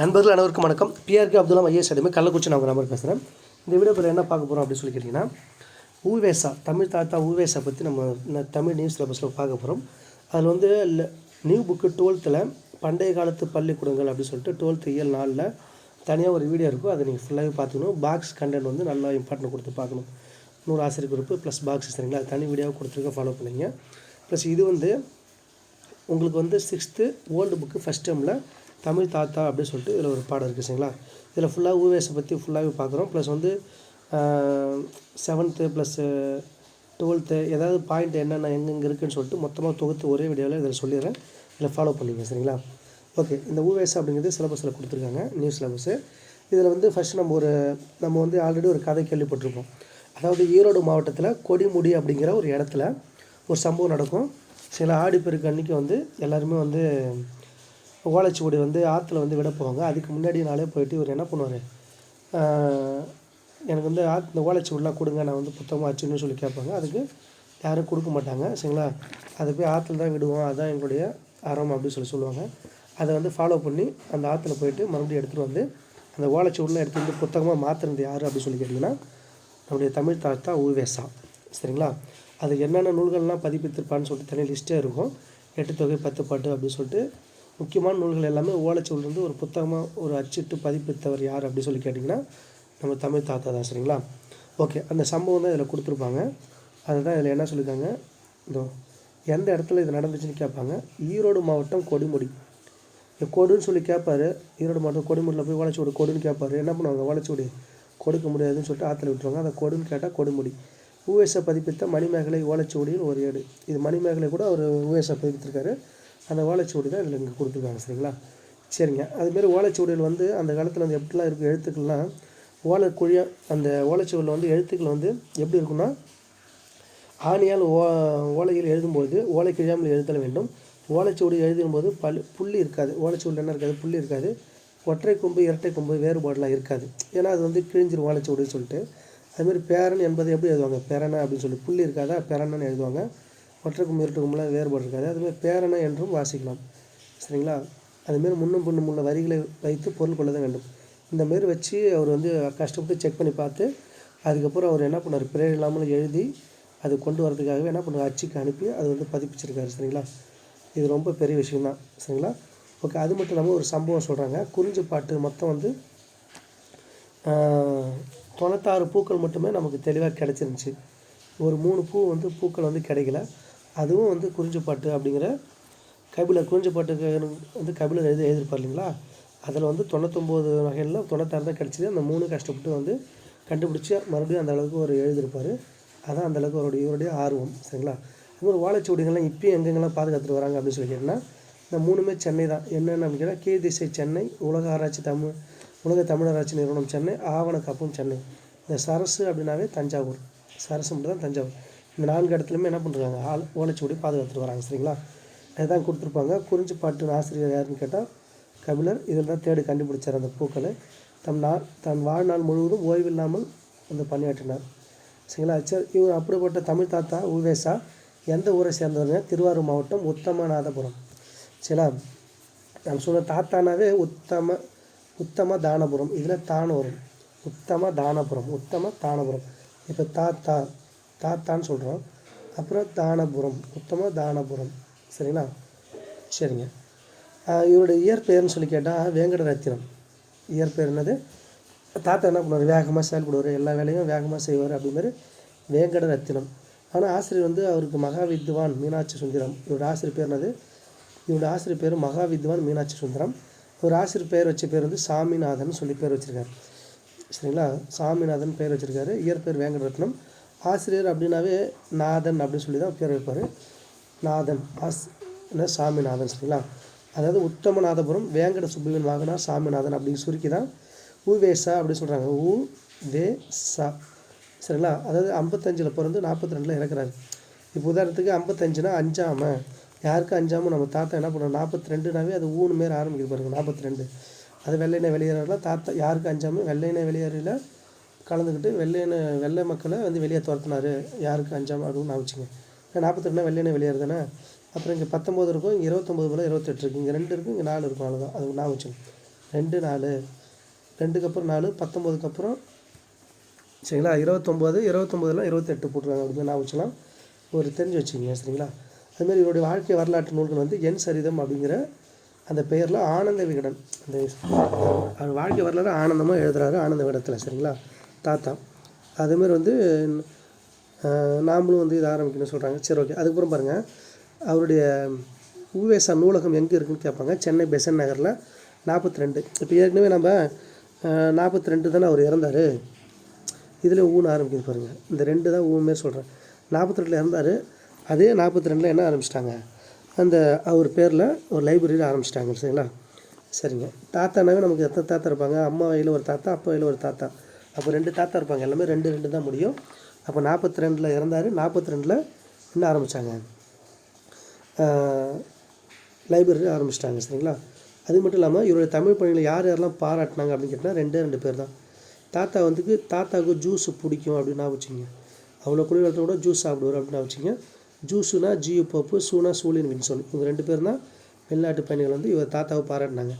நண்பர்கள் அனைவருக்கும் வணக்கம். பிஆர்கே அப்துல்லா ஐஎஸ் அடிமை கள்ளக்குறிச்சி நான் உங்கள் நம்பர் பேசுகிறேன் இந்த வீடியோ என்ன பார்க்க போகிறோம் அப்படின்னு சொல்லி கேட்டிங்கன்னா ஊவேசா தமிழ் தாத்தா ஊவேசா பற்றி நம்ம தமிழ் நியூஸ் சிலபஸில் பார்க்க போகிறோம் அதில் வந்து நியூ புக்கு டுவெல்த்தில் பண்டைய காலத்து பள்ளிக்கூடங்கள் அப்படின்னு சொல்லிட்டு டுவெல்த்து இயல் நாளில் தனியாக ஒரு வீடியோ இருக்கும். அதை நீங்கள் ஃபுல்லாகவே பார்த்துக்கணும். பாக்ஸ் கண்டென்ட் வந்து நல்லா இம்பார்ட்டன்ட் கொடுத்து பார்க்கணும். நூறு ஆசிரியர் குரூப்பு ப்ளஸ் பாக்ஸ் சரிங்களா? தனி வீடியோவாக கொடுத்துருக்க ஃபாலோ பண்ணுங்க. ப்ளஸ் இது வந்து உங்களுக்கு வந்து சிக்ஸ்த்து ஓல்டு புக்கு ஃபஸ்ட் டேர்மில் தமிழ் தாத்தா அப்படின்னு சொல்லிட்டு இதில் ஒரு பாடம் இருக்குது சரிங்களா? இதில் ஃபுல்லாக ஊவேஸை பற்றி ஃபுல்லாகவே பார்க்குறோம். ப்ளஸ் வந்து செவன்த்து ப்ளஸ்ஸு டுவெல்த்து ஏதாவது பாயிண்ட் என்னென்ன எங்கெங்கே இருக்குதுன்னு சொல்லிட்டு மொத்தமாக தொகுத்து ஒரே வீடியோவில் இதில் சொல்லிடுறேன். இதில் ஃபாலோ பண்ணிங்க சரிங்களா? ஓகே இந்த ஊவேஸ் அப்படிங்கிறது சிலபஸில் கொடுத்துருக்காங்க நியூ சிலபஸு இதில் வந்து ஃபஸ்ட் நம்ம ஒரு நம்ம வந்து ஆல்ரெடி ஒரு கதை கேள்விப்பட்டிருப்போம். அதாவது ஈரோடு மாவட்டத்தில் கொடிமுடி அப்படிங்கிற ஒரு இடத்துல ஒரு சம்பவம் நடக்கும். சில ஆடிப்பெருக்கு அன்றைக்கி வந்து எல்லாருமே வந்து ஓலைச்சுவடி வந்து ஆற்றுல வந்து விட போவாங்க. அதுக்கு முன்னாடி நாளே போயிட்டு இவர் என்ன பண்ணுவார்? எனக்கு வந்து ஆத் இந்த ஓலைச்சுவடிலாம் கொடுங்க நான் வந்து புத்தகமாக வச்சுன்னு சொல்லி கேட்பாங்க. அதுக்கு யாரும் கொடுக்க மாட்டாங்க சரிங்களா? அதை போய் ஆற்றுல தான் விடுவோம் அதுதான் எங்களுடைய அறம் அப்படின்னு சொல்லி சொல்லுவாங்க. அதை வந்து ஃபாலோ பண்ணி அந்த ஆற்றுல போயிட்டு மறுபடியும் எடுத்துகிட்டு வந்து அந்த ஓலைச்சுவடிலாம் எடுத்து வந்து புத்தகமாக மாற்றுறது யார் அப்படின்னு சொல்லி கேட்டிங்கன்னா நம்முடைய தமிழ் தாத்தா ஊவேசா சரிங்களா? அது என்னென்ன நூல்கள்லாம் பதிப்பித்திருப்பான்னு சொல்லிட்டு தனி லிஸ்ட்டே இருக்கும். எட்டு தொகை பத்து பாட்டு அப்படின்னு சொல்லிட்டு முக்கியமான நூல்கள் எல்லாமே ஓலைச்சுவடிலேருந்து ஒரு புத்தகமாக ஒரு அச்சிட்டு பதிப்பித்தவர் யார் அப்படி சொல்லி கேட்டிங்கன்னா நம்ம தமிழ் தாத்தா தான் சரிங்களா ஓகே அந்த சம்பவம் தான் இதில் கொடுத்துருப்பாங்க. அதுதான் இதில் என்ன சொல்லியிருக்காங்க இதோ எந்த இடத்துல இது நடந்துச்சுன்னு கேட்பாங்க. ஈரோடு மாவட்டம் கொடிமுடி. கொடுன்னு சொல்லி கேட்பாரு. ஈரோடு மாவட்டம் கொடிமுடியில் போய் ஓலைச்சுவடி கொடுன்னு கேட்பாரு. என்ன பண்ணுவாங்க? ஓலைச்சுவடி கொடுக்க முடியாதுன்னு சொல்லிட்டு ஆற்றுல விட்டுருவாங்க. அந்த கொடுன்னு கேட்டால் கொடுமுடி. ஊவேச பதிப்பித்த மணிமேகலை ஓலைச்சுவடியில் ஒரு ஏடு. இது மணிமேகலை கூட அவர் ஊவேச பதிப்பித்திருக்காரு. அந்த ஓலைச்சுவடி தான் இதில் இங்கே கொடுத்துருக்காங்க சரிங்களா? சரிங்க. அதுமாரி ஓலைச்சுவடியில் வந்து அந்த காலத்தில் வந்து எப்படிலாம் இருக்கும் எழுத்துக்கள்லாம் ஓலை குழியாக அந்த ஓலைச்சுவடியில் வந்து எழுத்துக்கள் வந்து எப்படி இருக்குன்னா ஆணியால் ஓ ஓலையில் எழுதும்போது ஓலை கிழியாமல் எழுதல வேண்டும். ஓலைச்சுவடி எழுதும்போது பல் புள்ளி இருக்காது. ஓலைச்சுவடியில் என்ன இருக்காது? புள்ளி இருக்காது. ஒற்றை கொம்பு இரட்டை கொம்பு வேறுபாடெலாம் இருக்காது. ஏன்னா அது வந்து கிழிஞ்சிரும் ஓலைச்சுவடின்னு சொல்லிட்டு. அதுமாரி பேரன் என்பது எப்படி எழுதுவாங்க? பேரனை அப்படின்னு சொல்லி புள்ளி இருக்காதா? பேரனன்னு எழுதுவாங்க. ஒற்றை கொம்பு இரட்டை கொம்புலாம் வேறுபாடு இருக்காது அதுமாதிரி பேரனை என்றும் வாசிக்கலாம். சரிங்களா? அதுமாரி முன்னும் பின்னும் உள்ள வரிகளை வைத்து பொருள் கொள்ள தான் வேண்டும். இந்தமாரி வச்சு அவர் வந்து கஷ்டப்பட்டு செக் பண்ணி பார்த்து அதுக்கப்புறம் அவர் என்ன பண்ணார் பிழை இல்லாமல் எழுதி அது கொண்டு வரதுக்காகவே என்ன பண்ணுவார்? அச்சுக்கு அனுப்பி அது வந்து பதிப்பிச்சிருக்காரு. சரிங்களா? இது ரொம்ப பெரிய விஷயம்தான். சரிங்களா? ஓகே அது மட்டும் இல்லாமல் ஒரு சம்பவம் சொல்கிறாங்க குறிஞ்சி பாட்டு மொத்தம் வந்து தொண்ணூத்தாறு பூக்கள் மட்டுமே நமக்கு தெளிவாக கிடச்சிருந்துச்சி. ஒரு மூணு பூ வந்து பூக்கள் வந்து கிடைக்கல. அதுவும் வந்து குறிஞ்சிப்பாட்டு அப்படிங்கிற கபிலர் குறிஞ்சி பாட்டுக்கு வந்து கபிலர் எழுதி எழுதியிருப்பார் இல்லைங்களா? அதில் வந்து தொண்ணூத்தொம்போது வகையில் தொண்ணூத்தாறு தான் கிடச்சிது. அந்த மூணு கஷ்டப்பட்டு வந்து கண்டுபிடிச்சி மறுபடியும் அந்த அளவுக்கு ஒரு எழுதியிருப்பார். அதான் அந்த அளவுக்கு அவருடைய இவருடைய ஆர்வம் சரிங்களா? அது மாதிரி வாழைச்சுவடிகள்லாம் இப்போயும் எங்கெங்கெல்லாம் பாதுகாத்துட்டு வராங்க அப்படின்னு சொல்லி கேட்டிங்கன்னா இந்த மூணுமே சென்னை தான். என்னென்ன அப்படின்னு கேட்டால் கீழ் திசை சென்னை உலக ஆராய்ச்சி தமிழ் உலக தமிழராட்சி நிறுவனம் சென்னை ஆவண காப்பும் சென்னை. இந்த சரசு அப்படின்னாவே தஞ்சாவூர். சரசு மட்டும் தான் தஞ்சாவூர். இந்த நான்கு இடத்துலையுமே என்ன பண்ணுறாங்க ஆள் ஓலைச்சுவடி பாதுகாத்துட்டு வராங்க சரிங்களா? அதுதான் கொடுத்துருப்பாங்க. குறிஞ்சி பாட்டு ஆசிரியர் யாருன்னு கேட்டால் கபிலர். இதில் தான் தேடி கண்டுபிடிச்சார் அந்த பூக்களை. தம் நா தன் வாழ்நாள் முழுவதும் ஓய்வில்லாமல் வந்து பணியாற்றினார். சரிங்களா? சரி இவர் அப்படிப்பட்ட தமிழ் தாத்தா உவேசா எந்த ஊரை சேர்ந்தவருங்க திருவாரூர் மாவட்டம் உத்தமநாதபுரம். சரிங்களா? நம்ம சொன்ன தாத்தானாவே உத்தம உத்தம தானபுரம். இதில் தானபுரம் உத்தம தானபுரம். உத்தம தானபுரம். இப்போ தாத்தா தாத்தான்னு சொல்கிறோம் அப்புறம் தானபுரம். மொத்தமாக தானபுரம். சரிங்களா? சரிங்க. இவருடைய இயற்பெயர்னு சொல்லி கேட்டால் வேங்கடரத்தினம். இயற்பெயர் என்னது? தாத்தா என்ன பண்ணுவார்? வேகமாக செயல்படுவார் எல்லா வேலையும் வேகமாக செய்வார் அப்படிமாரி வேங்கட ரத்தினம் ஆனால் ஆசிரியர் வந்து அவருக்கு மகா வித்வான் மீனாட்சி சுந்தரம். இவரோட ஆசிரியர் பேர் என்னது? இவரோட ஆசிரியர் பேர் மகா வித்வான் மீனாட்சி சுந்தரம். ஒரு ஆசிரியர் பேர் வச்ச பேர் வந்து சாமிநாதன் சொல்லி பேர் வச்சிருக்காரு. சரிங்களா? சாமிநாதன் பேர் வச்சுருக்காரு. இயற்பெயர் வேங்கடரத்னம் ஆசிரியர் அப்படின்னாவே நாதன் அப்படின்னு சொல்லி தான் பேர் வைப்பார். நாதன் ஆஸ் என்ன சாமிநாதன் சரிங்களா? அதாவது உத்தமநாதபுரம் வேங்கட சுப்புவின் வாகனா சாமிநாதன் அப்படின்னு சுருக்கி தான் உவேசா அப்படின்னு சொல்கிறாங்க உ வே சா சரிங்களா? அதாவது ஐம்பத்தஞ்சில் பிறந்து நாற்பத்தி ரெண்டில் இறக்குறாரு. இப்போ உதாரணத்துக்கு ஐம்பத்தஞ்சுனா அஞ்சாம. யாருக்கு அஞ்சாமல் நம்ம தாத்தா என்ன பண்ணுறோம் நாற்பத்தி ரெண்டுனாவே அது ஊனு மாரி ஆரம்பிக்குது பாருங்கள் நாற்பத்தி ரெண்டு அது வெள்ளையினை வெளியேறலாம் தாத்தா யாருக்கு அஞ்சாமல் வெள்ளையினை வெளியேறல கலந்துக்கிட்டு வெள்ளையின வெள்ளை மக்களை வந்து வெளியே துரத்துனார். யாருக்கு? அஞ்சாம் அப்படின்னு நான் வச்சுங்க நாற்பத்தி ரெண்டுனா வெள்ளையினை வெளியேறுதானே? அப்புறம் இங்கே பத்தொம்போது இருக்கும். இங்கே இருபத்தொம்போது போல் இருபத்தெட்டு இருக்குது இங்கே ரெண்டு இருக்கும் இங்கே நாலு இருக்கும். அவ்வளோதான் அது நான் வச்சுங்க ரெண்டு நாலு. ரெண்டுக்கு அப்புறம் நாலு பத்தொம்போதுக்கு அப்புறம் சரிங்களா? இருபத்தொம்போது இருபத்தொம்போதுலாம் இருபத்தெட்டு போட்டுருக்காங்க. அப்படின்னு நான் வச்சுலாம் ஒரு தெரிஞ்சு வச்சுக்கிங்க சரிங்களா? அதுமாதிரி இவருடைய வாழ்க்கை வரலாற்று நூல்கள் வந்து என் சரிதம் அப்படிங்கிற அந்த பெயரில் ஆனந்த விகடன். அந்த அவர் வாழ்க்கை வரலாறு ஆனந்தமாக எழுதுகிறாரு ஆனந்த விகடத்தில் சரிங்களா? தாத்தா. அதேமாரி வந்து நாமளும் வந்து இதை ஆரம்பிக்கணும்னு சொல்கிறாங்க சரி ஓகே. அதுக்கப்புறம் பாருங்கள் அவருடைய உவேசா நூலகம் எங்கே இருக்குன்னு கேட்பாங்க. சென்னை பெசன் நகரில் நாற்பத்தி ரெண்டு இப்போ ஏற்கனவே நம்ம நாற்பத்தி ரெண்டு தானே அவர் இறந்தார். இதில் ஊன்னு ஆரம்பிக்குது பாருங்கள் இந்த ரெண்டு தான் ஊமே சொல்கிறேன் நாற்பத்தி ரெண்டில் இறந்தார். அதே நாற்பத்தி ரெண்டில் என்ன ஆரம்பிச்சிட்டாங்க? அந்த அவர் பேரில் ஒரு லைப்ரரியில் ஆரம்பிச்சிட்டாங்க சரிங்களா? சரிங்க. தாத்தானாவே நமக்கு எத்தனை தாத்தா இருப்பாங்க? அம்மா வயலில் ஒரு தாத்தா அப்பா வயலில் ஒரு தாத்தா. அப்போ ரெண்டு தாத்தா இருப்பாங்க எல்லாமே ரெண்டு ரெண்டு தான் முடியும். அப்போ நாற்பத்தி ரெண்டில் இறந்தார். நாற்பத்தி ரெண்டில் என்ன ஆரம்பித்தாங்க லைப்ரரி ஆரம்பிச்சிட்டாங்க சரிங்களா? அது மட்டும் இல்லாமல் இவருடைய தமிழ் பணிகளை யார் யாரெல்லாம் பாராட்டினாங்க அப்படின்னு கேட்டால் ரெண்டே ரெண்டு பேர் தான். தாத்தா வந்துக்கு தாத்தாவுக்கு ஜூஸ் பிடிக்கும் அப்படின்னு வச்சுங்க அவ்வளோ குளிர்காலத்தில் கூட ஜூஸ் சாப்பிடுவார் அப்படின்னு வச்சுங்க ஜூஸுனா ஜியு பப்பு சூனா சூலின் வின்சோன். இவங்க ரெண்டு பேர் தான் வெளிநாட்டு பயணிகள் வந்து இவர் தாத்தாவை பாராட்டினாங்க.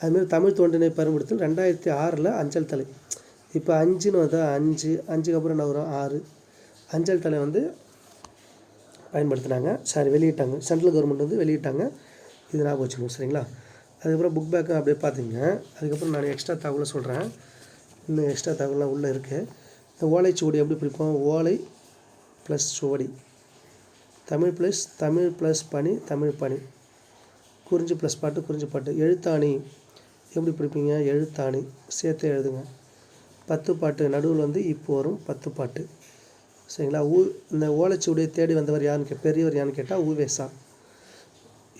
அதுமாதிரி தமிழ் தோன்றினை பெரும்படுத்தல் ரெண்டாயிரத்தி ஆறில் அஞ்சல் தலை. இப்போ அஞ்சுன்னு வந்தால் அஞ்சு அஞ்சுக்கு அப்புறம் என்ன வரும்? ஆறு. அஞ்சல் தலை வந்து பயன்படுத்தினாங்க. சாரி வெளியிட்டாங்க. சென்ட்ரல் கவர்மெண்ட் வந்து வெளியிட்டாங்க. இது ஞாபகம் வச்சுக்கணும் சரிங்களா? அதுக்கப்புறம் புக் பேக்கை அப்படியே பார்த்துங்க. அதுக்கப்புறம் நான் எக்ஸ்ட்ரா தகவலை சொல்கிறேன் இன்னும் எக்ஸ்ட்ரா தகவலாம் உள்ளே இருக்குது இந்த ஓலைச்சுவடி எப்படி பிடிப்போம்? ஓலை ப்ளஸ் சுவடி. தமிழ் ப்ளஸ் தமிழ் ப்ளஸ் பனி தமிழ் பனி. குறிஞ்சி ப்ளஸ் பாட்டு குறிஞ்சி பாட்டு. எழுத்தாணி எப்படி பிடிப்பீங்க? எழுத்தாணி. சேர்த்து எழுதுங்க. பத்து பாட்டு நடுவில் வந்து இப்போ வரும் பத்து பாட்டு. சரிங்களா? ஊ இந்த ஓலைச்சுவடியை தேடி வந்தவர் யாருன்னு கே பெரியவர் யாருன்னு கேட்டால் ஊவேசா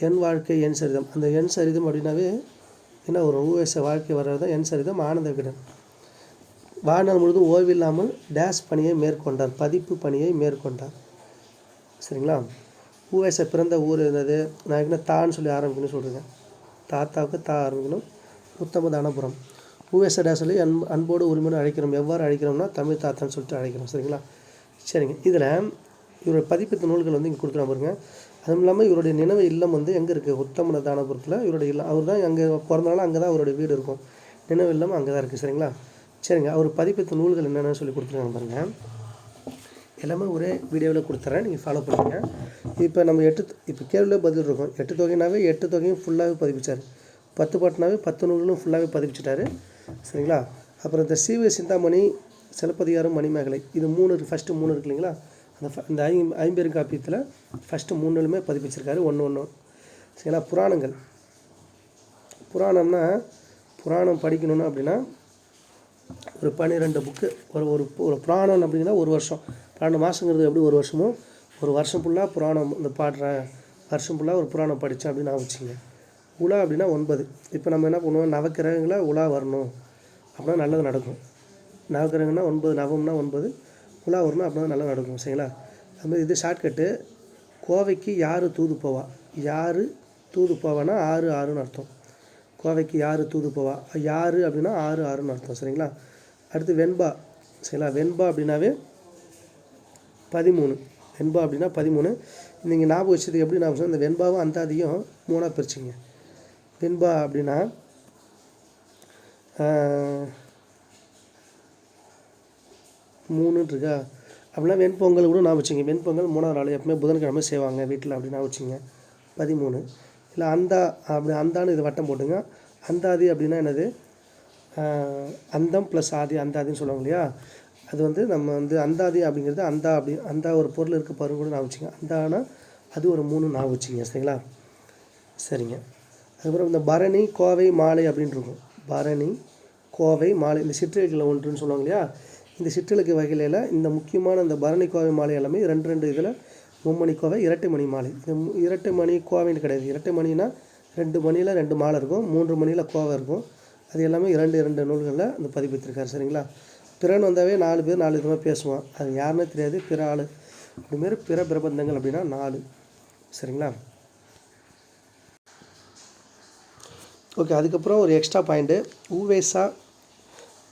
என் வாழ்க்கை என் சரிதம். அந்த என் சரிதம் அப்படின்னாவே என்ன ஒரு ஊவேச வாழ்க்கை வர்றது தான் என் சரிதம் ஆனந்த விகடன். வாழ்நாள் முழுதும் ஓய்வில்லாமல் டேஷ் பணியை மேற்கொண்டார் பதிப்பு பணியை மேற்கொண்டார். சரிங்களா? ஊவேச பிறந்த ஊர் என்னது? நான் என்ன தான்னு சொல்லி ஆரம்பிக்கணும்னு சொல்கிறேன் தாத்தாவுக்கு தா ஆரம்பிக்கணும். உத்தம தானபுரம் பூவேசடா சொல்லி அன்பு அன்போடு உரிமையோடு அழைக்கிறோம். எவ்வாறு அழைக்கிறோம்னா தமிழ் தாத்தான்னு சொல்லிட்டு அழைக்கிறோம். சரிங்களா? சரிங்க. இதில் இவருடைய பதிப்பித்த நூல்கள் வந்து இங்கே கொடுக்குறாங்க பாருங்க. அதுவும் இல்லாமல் இவருடைய நினைவு இல்லம் வந்து எங்கே இருக்குது உத்தமன தானபுரத்தில். இவருடைய இல்லம் அவர் தான் அங்கே பிறந்தனால அங்கே தான் அவருடைய வீடு இருக்கும். நினைவு இல்லம் அங்கே தான் இருக்குது சரிங்களா? சரிங்க. அவர் பதிப்பித்த நூல்கள் என்னென்னு சொல்லி கொடுத்துருக்காங்க பாருங்கள் எல்லாமே ஒரே வீடியோவில் கொடுத்துறேன். நீங்கள் ஃபாலோ பண்ணுங்கள் இப்போ நம்ம எட்டு இப்போ கேள்வியில் பதில் இருக்கும். எட்டு தொகைனாவே எட்டு தொகையும் ஃபுல்லாகவே பதிப்பிச்சார். பத்து பாட்டுனாவே பத்து நூல்களும் ஃபுல்லாகவே பதிப்பிச்சிட்டாரு. சரிங்களா? அப்புறம் இந்த சீவ சிந்தாமணி சிலப்பதிகாரம் மணிமேகலை இது மூணு இருக்குது ஃபஸ்ட்டு மூணு இருக்கு இல்லைங்களா? அந்த ஃப- இந்த ஐ ஐம்பெரும் காப்பியத்தில் ஃபஸ்ட்டு மூணுலுமே பதிப்பிச்சிருக்காரு ஒன்று ஒன்று சரிங்களா? புராணங்கள். புராணம்னா புராணம் படிக்கணும்னா அப்படின்னா ஒரு பன்னிரெண்டு புக்கு ஒரு ஒரு ஒரு புராணம் அப்படின்னா ஒரு வருஷம். பன்னெண்டு மாதங்கிறது எப்படி ஒரு வருஷமோ ஒரு வருஷம் ஃபுல்லாக புராணம் இந்த பாடுற வருஷம் ஃபுல்லாக ஒரு புராணம் படித்தேன் அப்படின்னு நான் வச்சுங்க உலா அப்படின்னா ஒன்பது. இப்போ நம்ம என்ன பண்ணுவோம்? நவக்கிரகங்களை உலா வரணும். அப்படின்னா நல்லது நடக்கும். நவக்கிரகம்னா ஒன்பது நவம்னா ஒன்பது உலா வரணும் அப்படின்னா நல்லா நடக்கும் சரிங்களா? அதுமாதிரி இது ஷார்ட்கட்டு கோவைக்கு யார் தூது போவா? யார் தூது போவான்னா ஆறு ஆறுன்னு அர்த்தம். கோவைக்கு யார் தூது போவா? யார் அப்படின்னா ஆறு ஆறுன்னு அர்த்தம் சரிங்களா? அடுத்து வெண்பா சரிங்களா? வெண்பா அப்படின்னாவே பதிமூணு. வெண்பா அப்படின்னா பதிமூணு. நீங்கள் ஞாபகம் வச்சதுக்கு எப்படி ஞாபகம் இந்த வெண்பாவும் அந்தாதியும் மூணாக பிரிச்சிங்க. வெண்பா அப்படின்னா மூணுன்னு இருக்கா அப்படின்னா வெண்பொங்கல் கூட நான் வச்சுங்க. வெண்பொங்கல் மூணாவது நாள் எப்பவுமே புதன்கிழமை செய்வாங்க வீட்டில் அப்படின்னா வச்சுங்க. பதிமூணு. இல்லை அந்தா அப்படி அந்தான்னு இது வட்டம் போட்டுங்க. அந்தாதி அப்படின்னா என்னது? அந்தம் ப்ளஸ் ஆதி அந்தாதின்னு சொல்லுவாங்க இல்லையா? அது வந்து நம்ம வந்து அந்தாதி அப்படிங்கிறது அந்தா அப்படி அந்தா ஒரு பொருள் இருக்க பாருங்க கூட நான் வச்சுங்க. அந்தானா அது ஒரு மூணு நான் வச்சுங்க சரிங்களா? சரிங்க. அதுக்கப்புறம் இந்த பரணி கோவை மாலை அப்படின்ட்டு இருக்கும். பரணி கோவை மாலை இந்த சிற்றிலக்கில் ஒன்றுன்னு சொல்லுவாங்க இல்லையா? இந்த சிற்றிலக்கு வகையில இந்த முக்கியமான இந்த பரணி கோவை மாலை எல்லாமே ரெண்டு ரெண்டு இதில் மும்மணி கோவை இரட்டை மணி மாலை. இந்த இரட்டை மணி கோவைன்னு கிடையாது. இரட்டை மணினா ரெண்டு மணியில் ரெண்டு மாலை இருக்கும். மூன்று மணியில் கோவை இருக்கும். அது எல்லாமே இரண்டு இரண்டு நூல்களில் அந்த பதிப்பித்திருக்காரு. சரிங்களா? பிறன் வந்தாவே நாலு பேர் நாலு விதமாக பேசுவான். அது யாருன்னே தெரியாது. பிற ஆள். அதுமாரி பிற பிரபந்தங்கள் அப்படின்னா நாலு. சரிங்களா? ஓகே அதுக்கப்புறம் ஒரு எக்ஸ்ட்ரா பாயிண்ட்டு ஊவேசா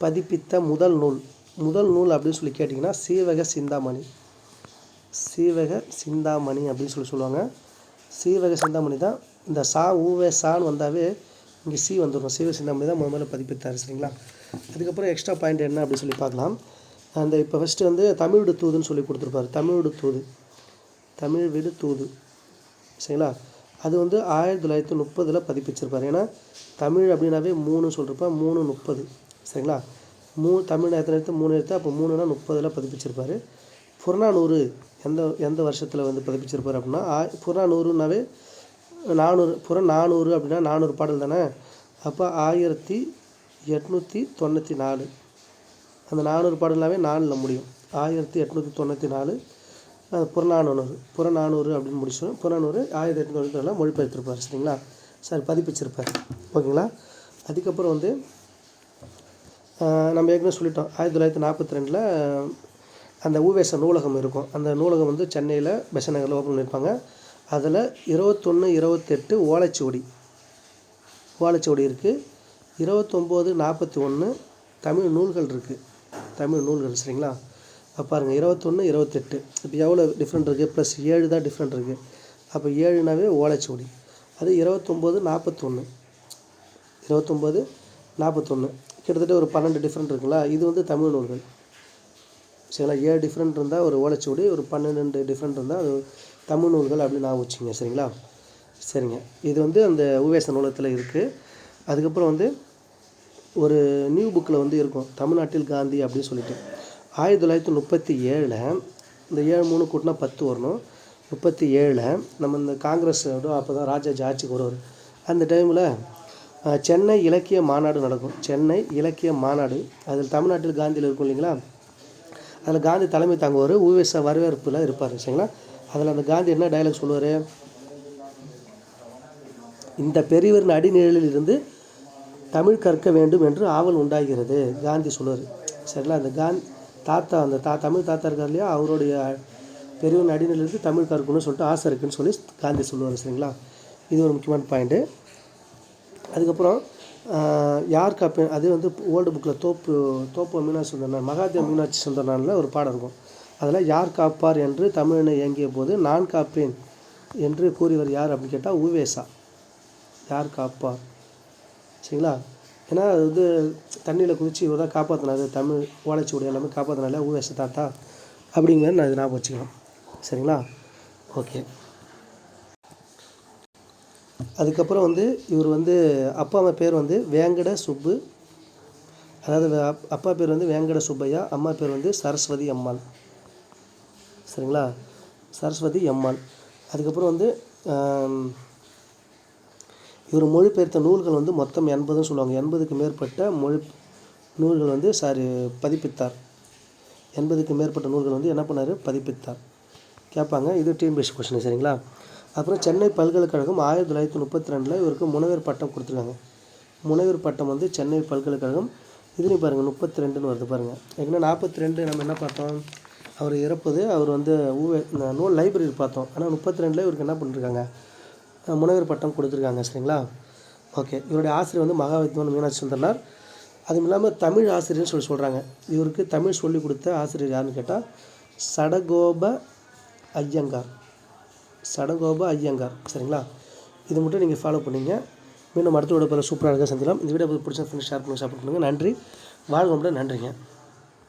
பதிப்பித்த முதல் நூல். முதல் நூல் அப்படின்னு சொல்லி கேட்டிங்கன்னா சீவக சிந்தாமணி. சீவக சிந்தாமணி அப்படின்னு சொல்லி சொல்லுவாங்க. சீவக சிந்தாமணி தான் இந்த சா ஊவே சான்னு வந்தாவே இங்கே சி வந்துடும் சிவ சிந்தாமணி தான் முதல்ல பதிப்பித்தார் சரிங்களா? அதுக்கப்புறம் எக்ஸ்ட்ரா பாயிண்ட் என்ன அப்படின்னு சொல்லி பார்க்கலாம். அந்த இப்போ ஃபஸ்ட்டு வந்து தமிழ் தூதுன்னு சொல்லி கொடுத்துருப்பாரு. தமிழ் தூது. தமிழ் விடு தூது. சரிங்களா? அது வந்து ஆயிரத்தி தொள்ளாயிரத்தி முப்பதில் பதிப்பிச்சிருப்பார். ஏன்னா தமிழ் அப்படின்னாவே மூணு சொல்கிறப்ப மூணு முப்பது. சரிங்களா? மூ தமிழ் எத்தனை எடுத்து மூணு எடுத்து அப்போ மூணுனா முப்பதில் பதிப்பிச்சிருப்பார். புறநானூறு எந்த எந்த வருஷத்தில் வந்து பதிப்பிச்சிருப்பார் அப்படின்னா ஆ புறநானூறுனாவே நானூறு புற நானூறு அப்படின்னா நானூறு பாடல் தானே? அப்போ ஆயிரத்தி எட்நூற்றி தொண்ணூற்றி நாலு. அந்த நானூறு பாடல்னாவே நாலில் முடியும். ஆயிரத்தி எட்நூற்றி தொண்ணூற்றி நாலு அது புறநானூறு புறநானூறு அப்படின்னு முடிச்சோம். புறநானூறு ஆயிரத்தி எட்நூற்றி தொண்ணூற்றி மொழிபெயர்த்திருப்பார் சரிங்களா? சார் பதிப்பிச்சிருப்பார். ஓகேங்களா? அதுக்கப்புறம் வந்து நம்ம ஏற்கனவே சொல்லிட்டோம். ஆயிரத்தி தொள்ளாயிரத்தி நாற்பத்தி ரெண்டில் அந்த ஊவேச நூலகம் இருக்கும். அந்த நூலகம் வந்து சென்னையில் பெசநகரில் ஓப்பன் பண்ணியிருப்பாங்க. அதில் இருபத்தொன்று இருபத்தெட்டு ஓலைச்சுவடி ஓலைச்சுவடி இருக்குது இருபத்தொம்போது நாற்பத்தி ஒன்று தமிழ் நூல்கள் இருக்குது தமிழ் நூல்கள் சரிங்களா? பாருங்கள் இருபத்தொன்று இருபத்தெட்டு. இப்போ எவ்வளோ டிஃப்ரெண்ட் இருக்குது ப்ளஸ் ஏழு தான் டிஃப்ரெண்ட் இருக்குது அப்போ ஏழுனாவே ஓலைச்சுவடி அது இருபத்தொம்போது நாற்பத்தொன்று இருபத்தொம்போது நாற்பத்தொன்று கிட்டத்தட்ட ஒரு பன்னெண்டு டிஃப்ரெண்ட் இருக்குங்களா? இது வந்து தமிழ் நூல்கள். சரிங்களா? ஏழு டிஃப்ரெண்ட் இருந்தால் ஒரு ஓலைச்சுவடி ஒரு பன்னெண்டு டிஃப்ரெண்ட் இருந்தால் அது தமிழ் நூல்கள் அப்படின்னு நான் வச்சுங்க சரிங்களா? சரிங்க. இது வந்து அந்த உவேச நூலகத்தில் இருக்குது அதுக்கப்புறம் வந்து ஒரு நியூ புக்கில் வந்து இருக்கும் தமிழ்நாட்டில் காந்தி அப்படின்னு சொல்லிட்டு. ஆயிரத்தி தொள்ளாயிரத்தி முப்பத்தி ஏழில் இந்த ஏழு மூணு கூட்டினா பத்து வரணும். முப்பத்தி ஏழில் நம்ம இந்த காங்கிரஸ் அப்போ தான் ராஜாஜி ஆட்சிக்கு வருவார் அந்த டைமில் சென்னை இலக்கிய மாநாடு நடக்கும். சென்னை இலக்கிய மாநாடு. அதில் தமிழ்நாட்டில் காந்தியில் இருக்கும் இல்லைங்களா? அதில் காந்தி தலைமை தாங்குவார். ஊவேச வரவேற்பில் இருப்பார். சரிங்களா? அதில் அந்த காந்தி என்ன டைலாக் சொல்லுவார்? இந்த பெரியவரின் அடிநிழலில் இருந்து தமிழ் கற்க வேண்டும் என்று ஆவல் உண்டாகிறது. காந்தி சொல்லுவார். சரிங்களா? அந்த காந்தி தாத்தா அந்த தா தமிழ் தாத்தா இருக்கார் இல்லையா அவருடைய பெரியவன் அடிநிலையிலிருந்து தமிழ் கற்கணும்னு சொல்லிட்டு ஆசை இருக்குன்னு சொல்லி காந்தி சொல்லுவார் சரிங்களா? இது ஒரு முக்கியமான பாயிண்ட்டு அதுக்கப்புறம் யார் காப்பேன் அது வந்து ஓல்டு புக்கில் தோப்பு தோப்பு மீனாட்சி சுந்தரனார் மகாதேவ மீனாட்சி சுந்தரனானில் ஒரு பாடம் இருக்கும். அதில் யார் காப்பார் என்று தமிழனை இயங்கிய போது நான் காப்பேன் என்று கூறியவர் யார் அப்படின்னு கேட்டால் உவேசா. யார் காப்பார்? சரிங்களா? ஏன்னா அது வந்து தண்ணியில் குதித்து இவர் தான் காப்பாற்றினாரு தமிழ் ஓலைச்சுவடி எல்லாமே காப்பாற்றினால ஊவேச தாத்தா அப்படிங்கிற மாதிரி நான் இது ஞாபகம் வச்சுக்கலாம் சரிங்களா? ஓகே. அதுக்கப்புறம் வந்து இவர் வந்து அப்பா அம்மா பேர் வந்து வேங்கட சுப்பு. அதாவது அப்பா பேர் வந்து வேங்கட சுப்பையா அம்மா பேர் வந்து சரஸ்வதி அம்மாள். சரிங்களா? சரஸ்வதி அம்மாள். அதுக்கப்புறம் வந்து இவர் மொழிபெயர்த்த நூல்கள் வந்து மொத்தம் எண்பதுன்னு சொல்லுவாங்க. எண்பதுக்கு மேற்பட்ட மொழி நூல்கள் வந்து சாரி பதிப்பித்தார். எண்பதுக்கு மேற்பட்ட நூல்கள் வந்து என்ன பண்ணார்? பதிப்பித்தார். கேட்பாங்க. இது டிஎன்பிஎஸ்சி கொஸ்டின் சரிங்களா? அப்புறம் சென்னை பல்கலைக்கழகம் ஆயிரத்தி தொள்ளாயிரத்தி முப்பத்தி ரெண்டில் இவருக்கு முனைவர் பட்டம் கொடுத்துருக்காங்க. முனைவர் பட்டம் வந்து சென்னை பல்கலைக்கழகம். இதுலேயும் பாருங்கள் முப்பத்தி ரெண்டுன்னு வருது பாருங்கள் ஏன்னா நாற்பத்தி ரெண்டு நம்ம என்ன பார்த்தோம்? அவர் இறப்பது அவர் வந்து ஊவே நூல் லைப்ரரி பார்த்தோம். ஆனால் முப்பத்தி ரெண்டில் இவருக்கு என்ன பண்ணிருக்காங்க? முனைவர் பட்டம் கொடுத்துருக்காங்க சரிங்களா? ஓகே. இவருடைய ஆசிரியர் வந்து மகாவித்வான் மீனாட்சி சுந்தரனார். அதுவும் இல்லாமல் தமிழ் ஆசிரியர்னு சொல்லி சொல்கிறாங்க இவருக்கு தமிழ் சொல்லி கொடுத்த ஆசிரியர் யாருன்னு கேட்டால் சடகோப ஐயங்கார். சடகோப ஐயங்கார் சரிங்களா? இது மட்டும் நீங்கள் ஃபாலோ பண்ணீங்க. மீண்டும் அடுத்த விட பல சூப்பராக இருக்க சந்திக்கலாம். இந்த வீடியோ பிடிச்ச ஃப்ரெண்ட்ஸ் ஷேர் பண்ணி சாப்பிட்டுருங்க நன்றி. வாழ்க நன்றிங்க.